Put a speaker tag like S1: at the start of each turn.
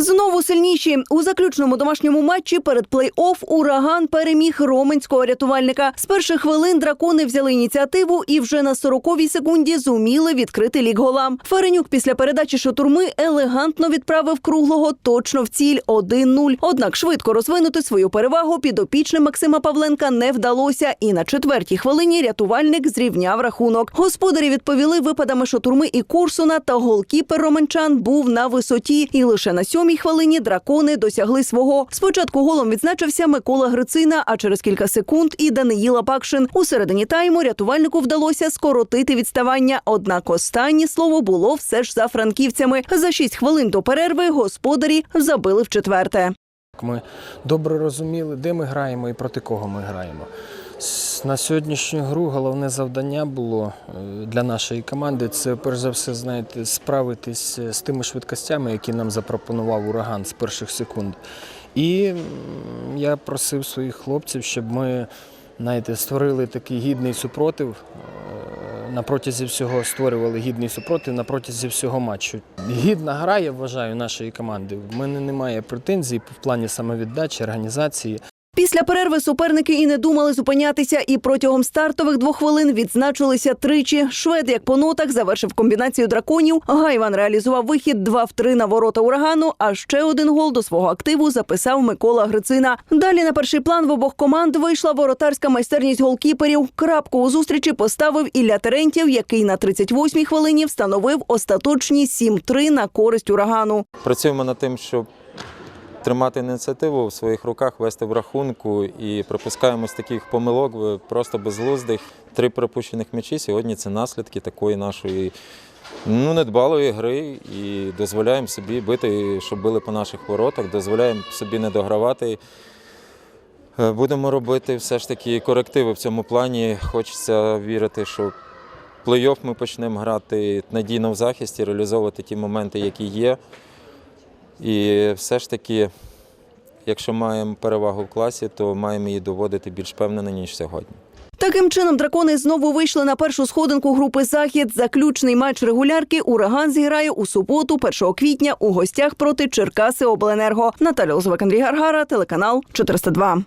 S1: Знову сильніші у заключному домашньому матчі перед плей-офф ураган переміг роменського рятувальника. З перших хвилин дракони взяли ініціативу і вже на 40-й секунді зуміли відкрити лік голам. Ференюк після передачі шатурми елегантно відправив круглого точно в ціль 1-0. Однак швидко розвинути свою перевагу підопічним Максима Павленка не вдалося. І на четвертій хвилині рятувальник зрівняв рахунок. Господарі відповіли випадами шатурми і Курсуна, та голкіпер роменчан був на висоті. І лише на сьомій хвилині дракони досягли свого. Спочатку голом відзначився Микола Грицина, а через кілька секунд і Даниїла Пакшин. У середині тайму рятувальнику вдалося скоротити відставання. Однак останнє слово було все ж за франківцями. За шість хвилин до перерви господарі забили в четверте.
S2: Ми добре розуміли, де ми граємо і проти кого ми граємо. С- На сьогоднішню гру головне завдання було е, для нашої команди це перш за все, знаєте, справитись е, з тими швидкостями, які нам запропонував ураган з перших секунд. І я просив своїх хлопців, щоб ми знаєте, створили такий гідний супротив. е, На протязі всього створювали гідний супротив на протязі всього матчу. Гідна гра, я вважаю, нашої команди. В мене немає претензій в плані самовіддачі, організації.
S1: Після перерви суперники і не думали зупинятися, і протягом стартових двох хвилин відзначилися тричі. Швед, як по нотах, завершив комбінацію драконів. Гайван реалізував вихід 2 в 3 на ворота урагану. А ще один гол до свого активу записав Микола Грицина. Далі на перший план в обох команд вийшла воротарська майстерність голкіперів. Крапку у зустрічі поставив Ілля Терентєв, який на 38-й хвилині встановив остаточні 7-3 на користь урагану.
S3: Працюємо над тим, щоб тримати ініціативу в своїх руках, вести в рахунку і припускаємось таких помилок просто безглуздих. Три пропущених м'ячі сьогодні це наслідки такої нашої ну, недбалої гри і дозволяємо собі бити, щоб били по наших воротах, дозволяємо собі не догравати. Е, Будемо робити все ж таки корективи в цьому плані. Хочеться вірити, що плей-офф ми почнемо грати надійно в захисті, реалізовувати ті моменти, які є. І все ж таки, якщо маємо перевагу в класі, то маємо її доводити більш впевнено, ніж сьогодні.
S1: Таким чином, дракони знову вийшли на першу сходинку групи Захід. Заключний матч регулярки ураган зіграє у суботу, 1 квітня, у гостях проти Черкаси Обленерго. Наталя Лозвак, Андрій Гаргара, телеканал 402.